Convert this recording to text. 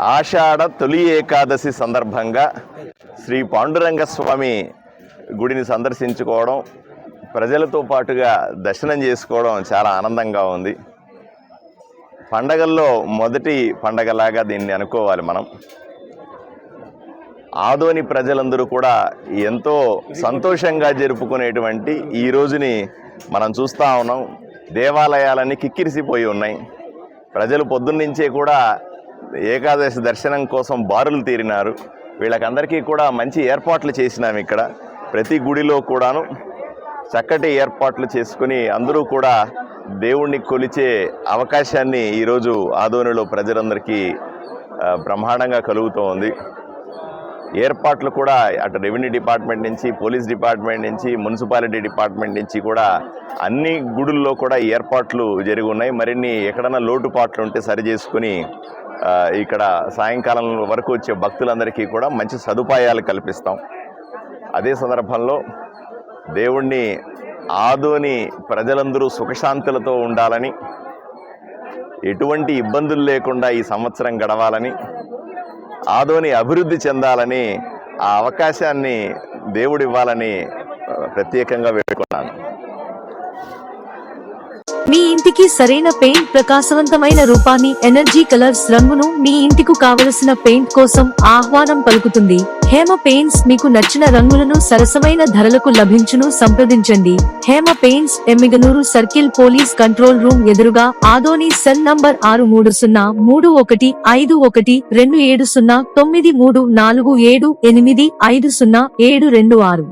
ఆషాఢ తొలి ఏకాదశి సందర్భంగా శ్రీ పాండురంగ స్వామి గుడిని సందర్శించుకోవడం ప్రజలతో పాటుగా దర్శనం చేసుకోవడం చాలా ఆనందంగా ఉంది. పండగల్లో మొదటి పండగలాగా దీన్ని అనుకోవాలి మనం. ఆదోని ప్రజలందరూ కూడా ఎంతో సంతోషంగా జరుపుకునేటువంటి ఈ రోజుని మనం చూస్తూ ఉన్నాం. దేవాలయాలన్నీ కిక్కిరిసిపోయి ఉన్నాయి. ప్రజలు పొద్దున్నుంచే కూడా ఏకాదశి దర్శనం కోసం బారులు తీరినారు. వీళ్ళకందరికీ కూడా మంచి ఏర్పాట్లు చేసినాం ఇక్కడ. ప్రతి గుడిలో కూడాను చక్కటి ఏర్పాట్లు చేసుకుని అందరూ కూడా దేవుణ్ణి కొలిచే అవకాశాన్ని ఈరోజు ఆదోనిలో ప్రజలందరికీ బ్రహ్మాండంగా కలుగుతూ ఉంది ఏర్పాట్లు కూడా అటు రెవెన్యూ డిపార్ట్మెంట్ నుంచి పోలీస్ డిపార్ట్మెంట్ నుంచి మున్సిపాలిటీ డిపార్ట్మెంట్ నుంచి కూడా అన్ని గుడుల్లో కూడా ఏర్పాట్లు జరిగి ఉన్నాయి. మరిన్ని ఎక్కడన్నా లోటుపాట్లు ఉంటే సరి చేసుకుని ఇక్కడ సాయంకాలం వరకు వచ్చే భక్తులందరికీ కూడా మంచి సదుపాయాలు కల్పిస్తాం. అదే సందర్భంలో దేవుణ్ణి ఆదోని ప్రజలందరూ సుఖశాంతులతో ఉండాలని ఎటువంటి ఇబ్బందులు లేకుండా ఈ సంవత్సరం గడవాలని ఆదోని అభివృద్ధి చెందాలని ఆ అవకాశాన్ని దేవుడివ్వాలని ప్రత్యేకంగా వేడుకున్నాను. మీ ఇంటికి సరైన పెయింట్ ప్రకాశవంతమైన రూపాన్ని ఎనర్జీ కలర్స్ రంగును మీ ఇంటికి కావలసిన పెయింట్ కోసం ఆహ్వానం పలుకుతుంది. హేమ పెయింట్స్ మీకు నచ్చిన రంగులను సరసమైన ధరలకు లభించును సంప్రదించండి. Hema paints Emmiganur circle police control room ఎదురుగా ఆదోని సెల్ నంబర్ ఆరు మూడు సున్నా మూడు ఒకటి ఐదు ఒకటి రెండు ఏడు సున్నా తొమ్మిది మూడు నాలుగు ఏడు ఎనిమిది ఐదు సున్నా ఏడు రెండు ఆరు.